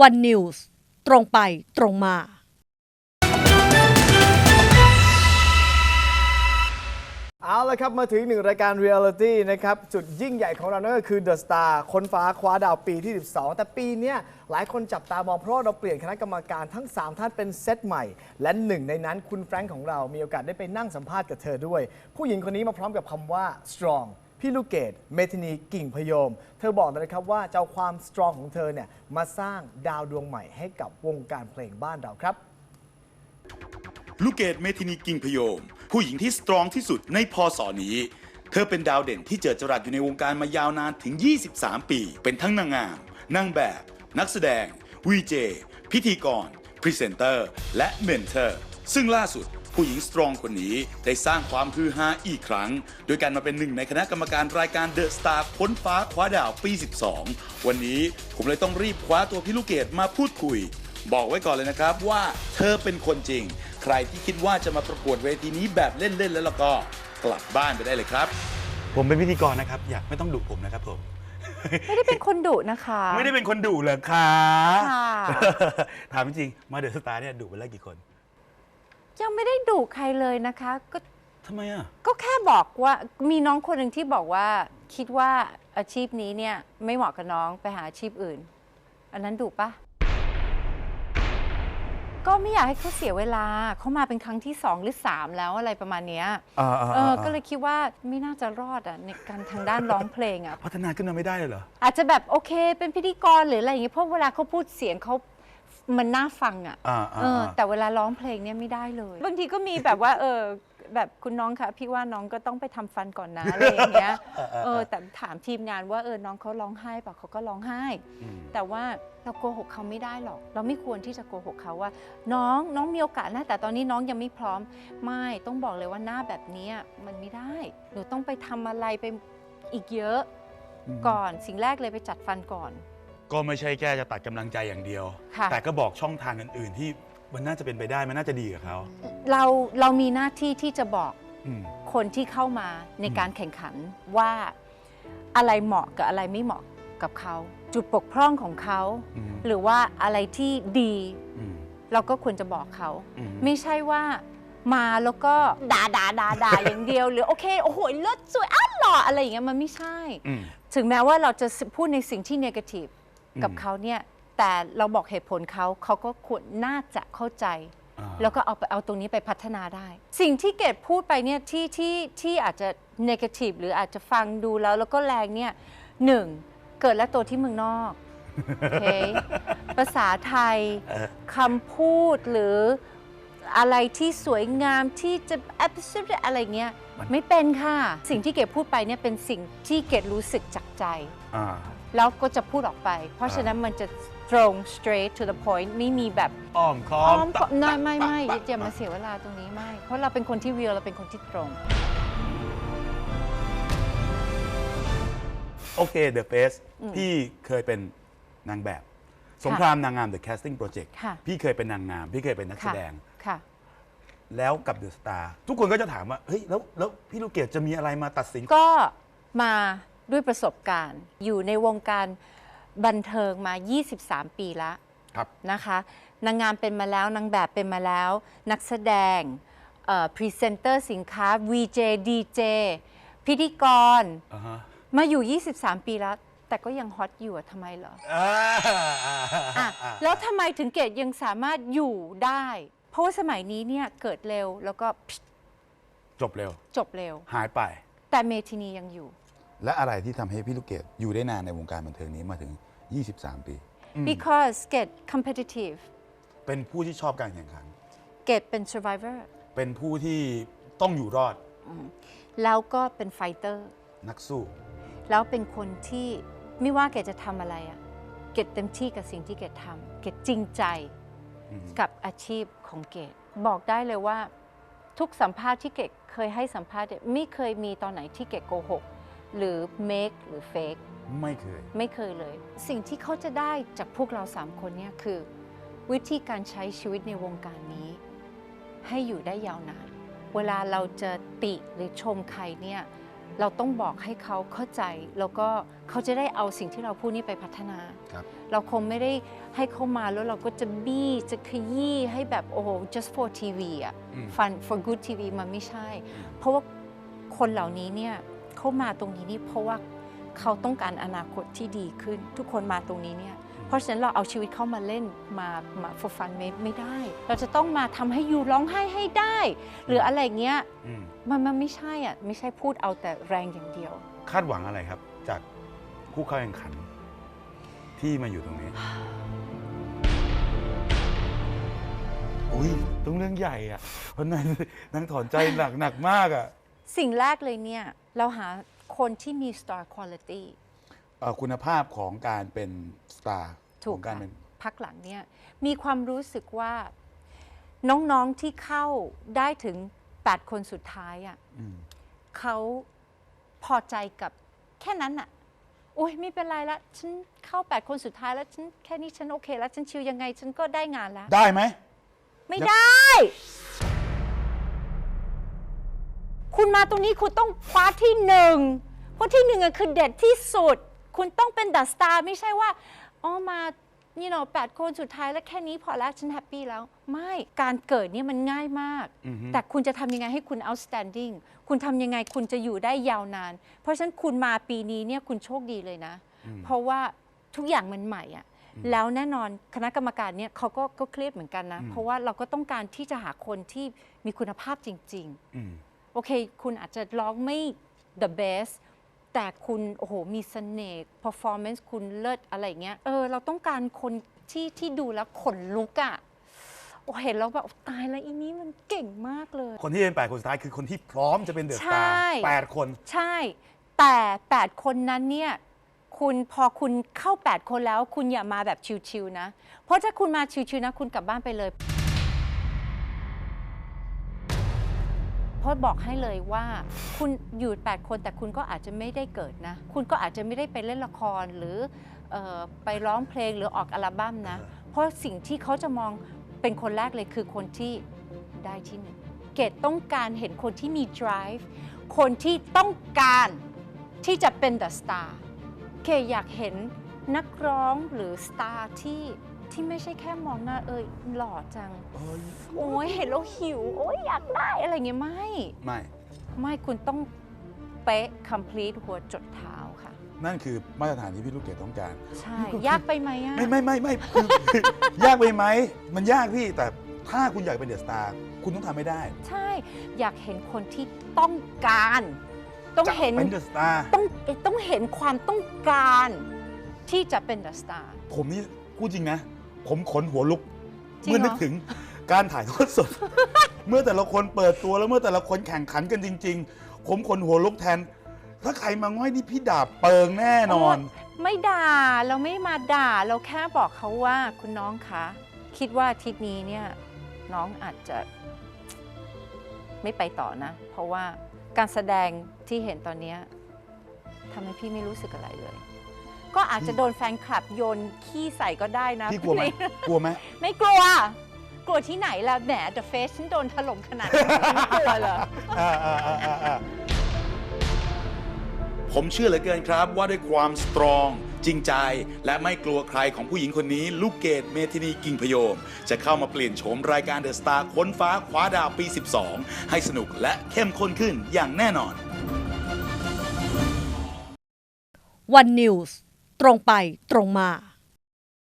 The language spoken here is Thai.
วันนิวส์ตรงไปตรงมาเอาละครับ มาถึงหนึ่งรายการเรียลิตี้นะครับ จุดยิ่งใหญ่ของเรานั่นก็คือ The Star คนฟ้าคว้าดาวปีที่ 12 แต่ปีนี้หลายคนจับตามองเพราะเราเปลี่ยนคณะกรรมการทั้ง 3 ท่านเป็นเซตใหม่ และหนึ่งในนั้นคุณแฟรงค์ของเรามีโอกาสได้ไปนั่งสัมภาษณ์กับเธอด้วย ผู้หญิงคนนี้มาพร้อมกับคำว่า strong พี่ลูกเกดเมทินีกิ่งพยม เธอบอกเลยนะครับว่าจะเอาความสตรองของเธอเนี่ยมาสร้างดาวดวงใหม่ให้กับวงการเพลงบ้านเราครับ ลูกเกดเมทินีกิ่งพยม ผู้หญิงที่สตรองที่สุดในพศนี้ เธอเป็นดาวเด่นที่เจิดจรัสอยู่ในวงการมายาวนานถึง 23 ปี เป็นทั้งนางงามนางแบบ นักแสดงวีเจพิธีกรพรีเซนเตอร์ และเมนเทอร์ ซึ่งล่าสุด ผู้หญิงสตรองคนนี้ได้สร้างความฮือฮาอีกครั้ง โดยการมาเป็นหนึ่งในคณะกรรมการรายการเดอะสตาร์พ้นฟ้าคว้าดาวปี 12 วันนี้ผมเลยต้องรีบคว้าตัวพี่ลูกเกดมาพูดคุย บอกไว้ก่อนเลยนะครับว่าเธอเป็นคนจริง ใครที่คิดว่าจะมาประกวดเวทีนี้แบบเล่นๆแล้วล่ะก็กลับบ้านไปได้เลยครับ ผมเป็นพิธีกรนะครับ อยากไม่ต้องดุผมนะครับผม ไม่ได้เป็นคนดุนะคะ ไม่ได้เป็นคนดุเหรอคะค่ะ ถามจริงๆมาเดอะสตาร์เนี่ยดุไปแล้วกี่คน ยังไม่ได้ดุใครเลยนะคะ ก็ทำไมอะ ก็แค่บอกว่ามีน้องคนหนึ่งที่บอกว่า คิดว่าอาชีพนี้เนี่ยไม่เหมาะกับน้องไปหาอาชีพอื่น อันนั้นดุปะก็ไม่อยากให้เขาเสียเวลาเขามาเป็นครั้งที่สองหรือสามแล้วอะไรประมาณเนี้ยอ่าๆๆ เออก็เลยคิดว่าไม่น่าจะรอดอะในการทางด้านร้องเพลงอะ พัฒนาขึ้นมาไม่ได้เลยเหรอ อาจจะแบบโอเคเป็นพิธีกรหรืออะไรอย่างเงี้ยเพราะเวลาเขาพูดเสียงเขา มันน่าฟังอะอ่าๆๆเออ แต่เวลาร้องเพลงเนี่ยไม่ได้เลย บางทีก็มีแบบว่าเออแบบคุณน้องคะพี่ว่าน้องก็ต้องไปทำฟันก่อนนะอะไรอย่างเงี้ยเออแต่ถามทีมงานว่าเออน้องเขาร้องไห้เปล่ะเขาก็ร้องไห้ อืม แต่ว่าเราโกหกเขาไม่ได้หรอก เราไม่ควรที่จะโกหกเขาว่า น้องน้องมีโอกาสนะแต่ตอนนี้น้องยังไม่พร้อม ไม่ต้องบอกเลยว่าหน้าแบบเนี้ยมันไม่ได้ หนูต้องไปทำอะไรไปอีกเยอะ ก่อนสิ่งแรกเลยไปจัดฟันก่อน ก็ไม่ใช่แค่จะตัดกำลังใจอย่างเดียว ค่ะ แต่ก็บอกช่องทางอื่นๆ ที่มันน่าจะเป็นไปได้มันน่าจะดีกับเขาเราเรามีหน้าที่ที่จะบอกอืม คนที่เข้ามาในอืมการแข่งขันว่าอะไรเหมาะกับอะไรไม่เหมาะกับเขา จุดปกพร่องของเขา อืม หรือว่าอะไรที่ดีอืมเราก็ควรจะบอกเขา อืม ไม่ใช่ว่ามาแล้วก็ด่าด่าด่าด่า อย่างเดียว หรือโอเคโอ้โหเลิศสวยอ้าวหล่ออะไรอย่างเงี้ยมันไม่ใช่ อืม ถึงแม้ว่าเราจะพูดในสิ่งที่ negative อืม กับเขาเนี่ยแต่เราบอกเหตุผลเขาเขาก็ควรน่าจะเข้าใจอ่าแล้วก็เอาไปเอาตรงนี้ไปพัฒนาได้ สิ่งที่เกดพูดไปเนี่ยที่ที่ที่อาจจะ negative หรืออาจจะฟังดูแล้วแล้วก็แรงเนี่ยหนึ่งเกิดและโตที่เมืองนอกโอเคภาษาไทยเออคำพูดหรืออะไรที่สวยงามที่จะ absolute อะไรเงี้ย ไม่เป็นค่ะ สิ่งที่เกดพูดไปเนี่ยเป็นสิ่งที่เกดรู้สึกจากใจอ่า แล้วก็จะพูดออกไป เพราะฉะนั้นมันจะตรง straight to the point ไม่มีแบบอ้อมค้ออ้มอมตับไม่ไม่ไม่ตับอย่ามาเสียเวลาตรงนี้ไม่ เพราะเราเป็นคนที่ real เราเป็นคนที่ตรง โอเค The Face พี่เคยเป็นนางแบบ สงครามนางงาม The Casting Project ค่ะ พี่เคยเป็นนางงาม พี่เคยเป็นนักแสค่ะดง ค่ะ แล้วกับ The Star ทุกคนก็จะถามว่า เฮ้ย แล้วแล้วพี่ลูกเกดจะมีอะไรมาตัดสิน ก็มา ด้วยประสบการณ์ อยู่ในวงการบันเทิงมา 23 ปีแล้วครับอ่าฮะมาอยู่ 23 ปีแล้ว แต่ก็ยังฮอตอยู่อะทำไมเหรออ่าอะแล้วทำไมถึงเกดยังสามารถอยู่ได้ เพราะว่าสมัยนี้เนี่ยเกิดเร็วแล้วก็พิชจบเร็ว จบเร็ว หายไป แต่เมทินียังอยู่ และอะไรที่ทำให้พี่ลูกเกดอยู่ได้นานในวงการบันเทิงนี้มาถึง 23 ปี because เกด competitive เป็นผู้ที่ชอบการแข่งขัน เกดเป็น survivor เป็นผู้ที่ต้องอยู่รอดแล้วก็เป็น fighter นักสู้ แล้วเป็นคนที่ไม่ว่าเกดจะทำอะไรอะเกดเต็มที่กับสิ่งที่เกดทำเกดจริงใจอืม กับอาชีพของเกดบอกได้เลยว่า ทุกสัมภาษณ์ที่เกดเคยให้สัมภาษณ์เนี่ยไม่เคยมีตอนไหนที่เกดโกหก หรือ make หรือ fake ไม่เคย ไม่เคยเลย สิ่งที่เขาจะได้จากพวกเราสามคนเนี่ยคือ วิธีการใช้ชีวิตในวงการนี้ ให้อยู่ได้ยาวนาน เวลาเราจะติหรือชมใครเนี่ยเราต้องบอกให้เขาเข้าใจ แล้วก็เขาจะได้เอาสิ่งที่เราพูดนี้ไปพัฒนา ครับ เราคงไม่ได้ให้เขามาแล้วเราก็จะบี้จะขยี้ให้แบบโอ้โห just for TV อะ อืม fun for good TV มันไม่ใช่ เพราะว่าคนเหล่านี้เนี่ย เขามาตรงนี้นี่เพราะว่าเขาต้องการอนาคตที่ดีขึ้น ทุกคนมาตรงนี้เนี่ยเพราะฉะนั้นเราเอาชีวิตเข้ามาเล่นมามา for fun ไม่ไม่ได้ เราจะต้องมาทำให้อยู่ร้องไห้ให้ได้ หรืออะไรเงี้ยอืมมันมันไม่ใช่อะไม่ใช่พูดเอาแต่แรงอย่างเดียว คาดหวังอะไรครับ จากผู้เข้าแข่งขัน ที่มาอยู่ตรงนี้อุ้ยต้องเรื่องใหญ่อะเพราะนั้นนางถอนใจหนักหนักมากอะสิ่งแรกเลยเนี่ย เราหาคนที่มี star quality เอ่อคุณภาพของการเป็นสตาร์ถูขกองการค่ะเป็น พักหลังเนี่ยมีความรู้สึกว่าน้องๆที่เข้าได้ถึง 8 คนสุดท้ายอะอืม เขาพอใจกับแค่นั้นอะโอ้ยไม่เป็นไรละฉันเข้า 8 คนสุดท้ายแล้วฉันแค่นี้ฉันโอเคแล้วฉันชิวยังไง ฉันก็ได้งานแล้ว ได้ไหม ไม่ได้ คุณมาตรงนี้คุณต้องคว้าที่หนึ่งเพราะที่หนึ่งอะคือเด็ดที่สุด คุณต้องเป็นดัสตาร์ไม่ใช่ว่าอ๋อมานี่เนาะแปดคนสุดท้ายแล้วแค่นี้พอแล้วฉันแฮปปี้แล้ว ไม่การเกิดเนี่ยมันง่ายมาก อือฮึ แต่คุณจะทำยังไงให้คุณ outstanding คุณทำยังไงคุณจะอยู่ได้ยาวนาน เพราะฉะนั้นคุณมาปีนี้เนี่ยคุณโชคดีเลยนะ เพราะว่าทุกอย่างมันใหม่อะแล้วแน่นอนคณะกรรมการเนี่ยเขาก็ก็เครียดเหมือนกันนะ เพราะว่าเราก็ต้องการที่จะหาคนที่มีคุณภาพจริง ๆ อืม โอเค คุณอาจจะร้องไม่ the best แต่คุณโอ้โหมีเสน่ห์ performance คุณเลิศอะไรอย่างเงี้ยเออเราต้องการคนที่ที่ดูแล้วขนลุกอะ่ะโอ้เห็นแล้วแบบตายแล้วอีนี้มันเก่งมากเลย คนที่เป็นแปดคนสุดท้ายคือคนที่พร้อมจะเป็นเดอะสตาใช่ร์แปดคน ใช่ แต่ 8 คนนั้นเนี่ย คุณพอคุณเข้า 8 คนแล้ว คุณอย่ามาแบบชิวๆนะ เพราะถ้าคุณมาชิวๆนะ คุณกลับบ้านไปเลย เพราะบอกให้เลยว่า คุณอยู่ 8 คนแต่คุณก็อาจจะไม่ได้เกิดนะ คุณก็อาจจะไม่ได้ไปเล่นละครหรือเออไปร้องเพลงหรือออกอัลบั้มนะ เพราะสิ่งที่เขาจะมองเป็นคนแรกเลยคือคนที่ได้ที่หนึ่งเกดต้องการเห็นคนที่มี drive คนที่ต้องการที่จะเป็น the star เกดอยากเห็นนักร้องหรือ star ที่ ที่ไม่ใช่แค่มองหน้าเอยหล่อจังโอ้ยเห็นแล้วหิว โอ้ยอยากได้อะไรเงี้ยไม่ ไม่ ไม่คุณต้องเป๊ะ complete หัวจดเท้าค่ะ นั่นคือมาตรฐานที่พี่ลูกเกดต้องการ ใช่ ยากไปไหมอะ ไม่ไม่ไม่ไม่คือคือยากไปไหม มันยากพี่ แต่ถ้าคุณอยากเป็นเดอะสตาร์คุณต้องทำให้ได้ ใช่ อยากเห็นคนที่ต้องการ ต้องจะเห็น เป็นเดอะสตาร์ต้องต้องเห็นความต้องการที่จะเป็น the star ผมนี่พูดจริงนะ ผมขนหัวลุก จริงเมื่อนึกเหรอถึงการถ่ายทอดสด เมื่อแต่ละคนเปิดตัวแล้วเมื่อแต่ละคนแข่งขันกันจริง ๆ ผมขนหัวลุกแทน ถ้าใครมาง่อยนี่พี่ดาบเปิงแน่นอน ไม่ด่าเราไม่มาด่าเราแค่บอกเขาว่าคุณน้องคะคิดว่าอาทิตย์นี้เนี่ยน้องอาจจะไม่ไปต่อนะ เพราะว่าการแสดงที่เห็นตอนเนี้ยทำให้พี่ไม่รู้สึกอะไรเลย ก็อาจจะโดนแฟนคลับโยนขี้ใส่ก็ได้นะพี่กลัวไหมกลัวไหมไม่กลัว กลัวที่ไหนล่ะแหม The Face ฉันโดนถล่มขนาดนี้ไม่กลัวเหรอ อ่าอ่าอ่าอ่าอ่าผมเชื่อเหลือเกินครับ ว่าด้วยความสตรอง จริงใจ และไม่กลัวใครของผู้หญิงคนนี้ ลูกเกดเมทินีกิ่งพโยม จะเข้ามาเปลี่ยนโฉมรายการเดอะสตาร์ค้นฟ้าคว้าดาวปี 12 ให้สนุกและเข้มข้นขึ้นอย่างแน่นอน วันนิวส์ ตรงไปตรงมา